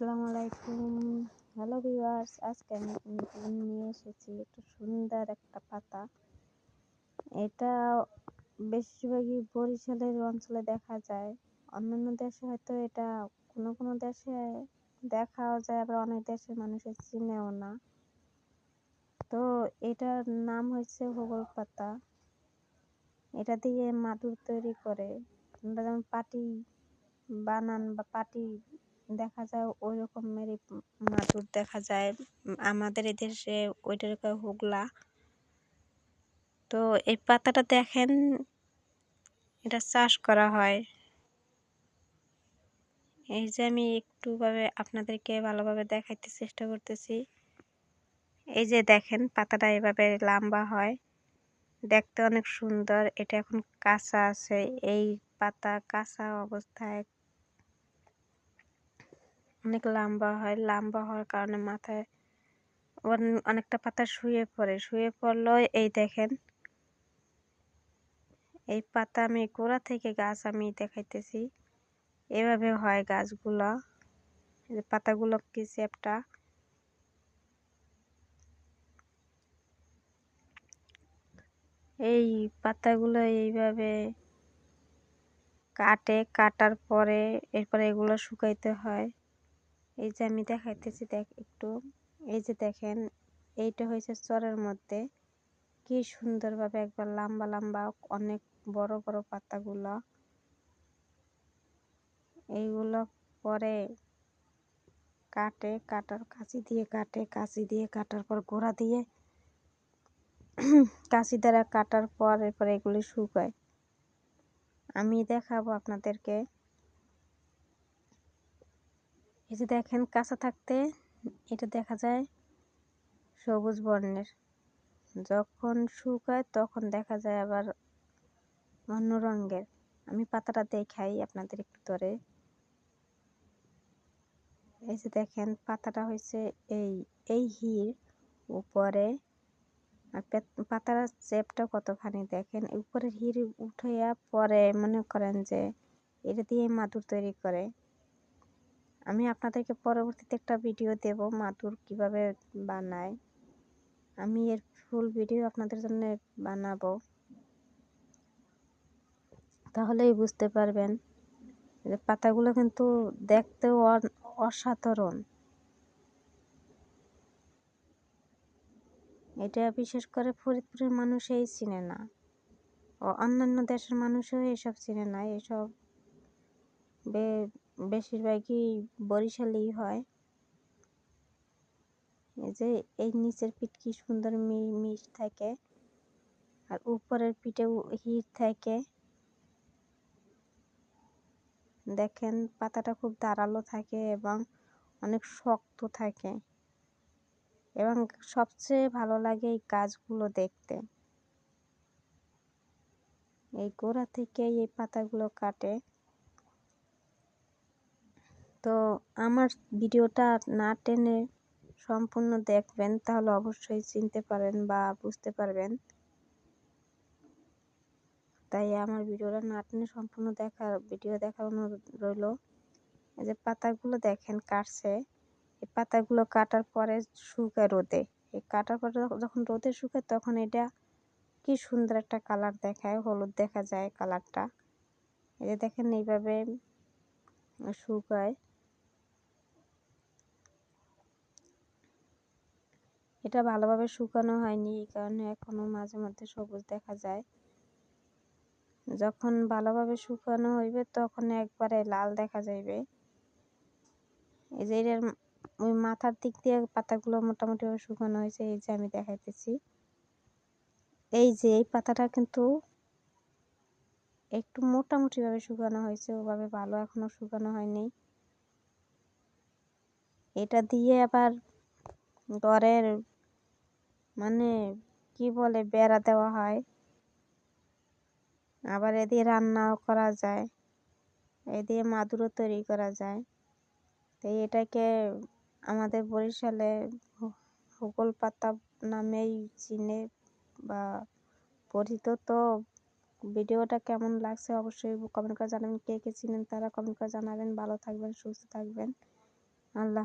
আসসালামু আলাইকুম। Hello viewers আজকে আমি নতুন নিয়ে এসেছি একটু সুন্দর একটা পাতা। এটা বেশিরভাগই বরিশালের অঞ্চলে দেখা যায়। অন্যান্য দেশে হয়তো এটা কোনো কোনো দেশে দেখাও যায়, আবার অনেক দেশের মানুষের চিনেও না। তো এটার নাম হয়েছে হোগল পাতা। এটা দিয়ে মাদুর তৈরি করে। আমরা যেমন পাটি বানান বা পাটি দেখা যায় ওই রকমেরই মাদুর দেখা যায়। আমাদের এদেশে ওইটাকে হুগলা। তো এই পাতাটা দেখেন, এটা চাষ করা হয়। এই যে আমি একটুভাবে আপনাদেরকে ভালোভাবে দেখাইতে চেষ্টা করতেছি। এই যে দেখেন, পাতাটা এভাবে লম্বা হয়। দেখতে অনেক সুন্দর। এটা এখন কাঁচা আছে। এই পাতা কাঁচা অবস্থায় অনেক লম্বা হয়, লম্বা হওয়ার কারণে মাথায় অনেকটা পাতা শুয়ে পড়ে, শুয়ে পড়লেও এই দেখেন, এই পাতা আমি গোড়া থেকে গাছ আমি দেখাইতেছি, এভাবে হয় গাছগুলো পাতাগুলো কি চেপটা এই পাতাগুলো এইভাবে কাটে, কাটার পরে এরপরে এগুলো শুকাইতে হয়। এই যে আমি দেখাইতেছি, দেখ একটু। এই যে দেখেন, এইটা হয়েছে চরের মধ্যে। কি সুন্দরভাবে একবার লম্বা লম্বা, অনেক বড় বড় পাতাগুলো। এইগুলো পরে কাটে, কাটার কাঁচি দিয়ে কাটে, কাঁচি দিয়ে কাটার পর গোড়া দিয়ে কাঁচি দ্বারা কাটার পর এরপরে এগুলি শুকায়। আমি দেখাবো আপনাদেরকে। এই যে দেখেন কাঁচা থাকতে, এটা দেখা যায় সবুজ বর্ণের। যখন শুকায় তখন দেখা যায় আবার অন্য রঙের। আমি পাতাটা দেখাই আপনাদের একটু ধরে। এই যে দেখেন পাতাটা হয়েছে এই এই হির উপরে। আর পাতার চেপটা কতখানি দেখেন? উপরের হির উঠাইয়া পরে মনে করেন যে এটা দিয়ে মাদুর তৈরি করে। আমি আপনাদেরকে পরবর্তীতে একটা ভিডিও দেব, মাদুর কীভাবে বানায়। আমি এর ফুল ভিডিও আপনাদের জন্য বানাবো। তাহলেই বুঝতে পারবেন পাতাগুলো কিন্তু দেখতেও অসাধারণ। এটা বিশেষ করে ফরিদপুরের মানুষ এই চিনে না। ও অন্যান্য দেশের মানুষও এসব চিনে না। এসব বেশিরভাগই বরিশালেই হয়। এই যে, এই নিচের পিঠ কি সুন্দর মিশ থাকে আর উপরের পিঠে হিট থাকে। দেখেন, পাতাটা খুব ধারালো থাকে এবং অনেক শক্ত থাকে এবং সবচেয়ে ভালো লাগে এই গাছগুলো দেখতে। এই গোড়া থেকে এই পাতাগুলো কাটে। তো আমার ভিডিওটা না টেনে সম্পূর্ণ দেখবেন, তাহলে অবশ্যই চিনতে পারেন বা বুঝতে পারবেন। তাই আমার ভিডিওটা না টেনে সম্পূর্ণ দেখার, ভিডিও দেখার অনুরোধ রইল। এই যে পাতাগুলো দেখেন কাটছে, এই পাতাগুলো কাটার পরে শুকায় রোদে। এই কাটার পরে যখন রোদে শুকায় তখন এটা কি সুন্দর একটা কালার দেখায়, হলুদ দেখা যায় কালারটা। এই যে দেখেন এইভাবে শুকায়। এটা ভালোভাবে শুকানো হয়নি, এই কারণে এখনও মাঝে মধ্যে সবুজ দেখা যায়। যখন ভালোভাবে শুকানো হইবে তখন একবারে লাল দেখা যাইবে। এই যে এটার ওই মাথার দিক দিয়ে পাতাগুলো মোটামুটিভাবে শুকানো হয়েছে, এই যে আমি দেখাইতেছি। এই যে এই পাতাটা কিন্তু একটু মোটামুটিভাবে শুকানো হয়েছে, ওভাবে ভালো এখনও শুকানো হয়নি। এটা দিয়ে আবার ঘরের মানে কি বলে বেড়া দেওয়া হয়। আবার এ দিয়ে রান্নাও করা যায় এ দিয়ে মাদুরও তৈরি করা যায়। তো এটাকে আমাদের বরিশালে হুগল পাতা নামেই চিনে বা পরিচিত তো ভিডিওটা কেমন লাগছে অবশ্যই কমেন্ট করে জানাবেন, কে কে চিনেন তারা কমেন্ট করে জানাবেন। ভালো থাকবেন, সুস্থ থাকবেন। আল্লাহ